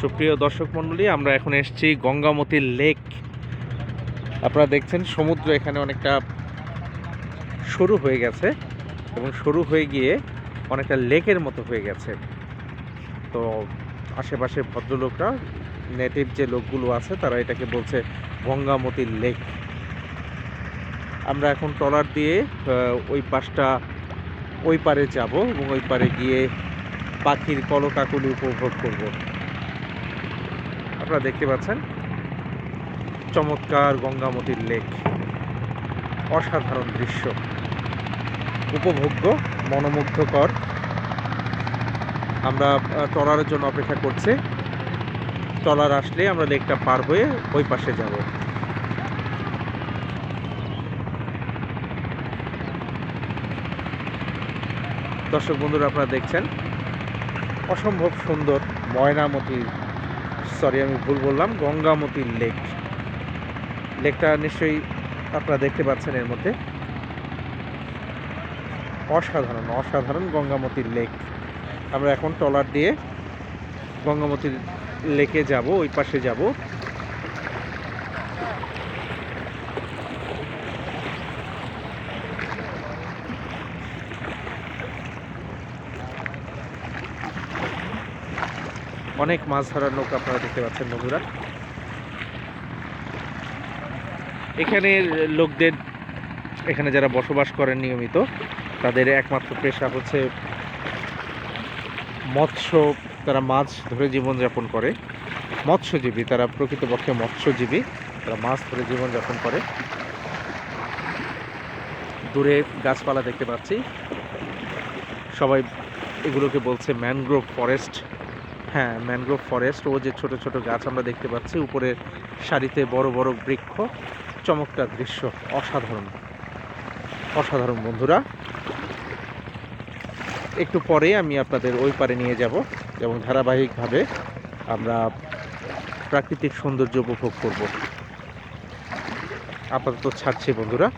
সুপ্রিয় দর্শক মণ্ডলী, আমরা এখন এসেছি গঙ্গামতী লেক। আপনারা দেখছেন, সমুদ্র এখানে অনেকটা সরু হয়ে গেছে এবং সরু হয়ে গিয়ে অনেকটা লেকের মতো হয়ে গেছে। তো আশেপাশে ভদ্রলোকরা, নেটিভ যে লোকগুলো আছে, তারা এটাকে বলছে গঙ্গামতী লেক। আমরা এখন ট্রলার দিয়ে ওই পাশটা, ওই পারে যাব এবং ওই পারে গিয়ে পাখির কলকাকুলি উপভোগ করব। আপনারা দেখতে পাচ্ছেন। চমৎকার গঙ্গামতির লেক। অসাধারণ দৃশ্য। উপভোগ্য, মনোমুগ্ধকর। আমরা ট্রলারের জন্য অপেক্ষা করছি। ট্রলার আসলে আমরা লেকটা পার হয়ে ওই পাশে যাব। দর্শক বন্ধুরা, আপনারা দেখছেন, অসম্ভব সুন্দর ময়নামতি সরি আমি ভুল বললাম, গঙ্গামতি লেক। লেকটা নিশ্চয়ই আপনারা দেখতে পাচ্ছেন এর মধ্যে। অসাধারণ অসাধারণ গঙ্গামতির লেক। আমরা এখন ট্রলার দিয়ে গঙ্গামতির লেকে যাব, ওই পাশে যাব। অনেক মাছ ধরার নৌকা আপনারা দেখতে পাচ্ছেন, বন্ধুরা। এখানের লোকদের, এখানে যারা বসবাস করেন নিয়মিত, তাদের একমাত্র পেশা হচ্ছে মৎস্য, তারা মাছ ধরে জীবনযাপন করে। মৎস্যজীবী, তারা প্রকৃতপক্ষে মৎস্যজীবী, তারা মাছ ধরে জীবনযাপন করে। দূরে গাছপালা দেখতে পাচ্ছি। সবাই এগুলোকে বলছে ম্যানগ্রোভ ফরেস্ট। হ্যাঁ ম্যানগ্রোভ ফরেস্ট ও যে ছোট ছোট গাছ আমরা দেখতে পাচ্ছি, উপরের সারিতে বড় বড় বৃক্ষ, চমৎকার দৃশ্য, অসাধারণ। অসাধারণ বন্ধুরা। একটু পরে আমি আপনাদের ওই পারে নিয়ে যাব, এবং ধারাবাহিকভাবে আমরা প্রাকৃতিক সৌন্দর্য উপভোগ করব। আপাতত ছাড়ছি বন্ধুরা।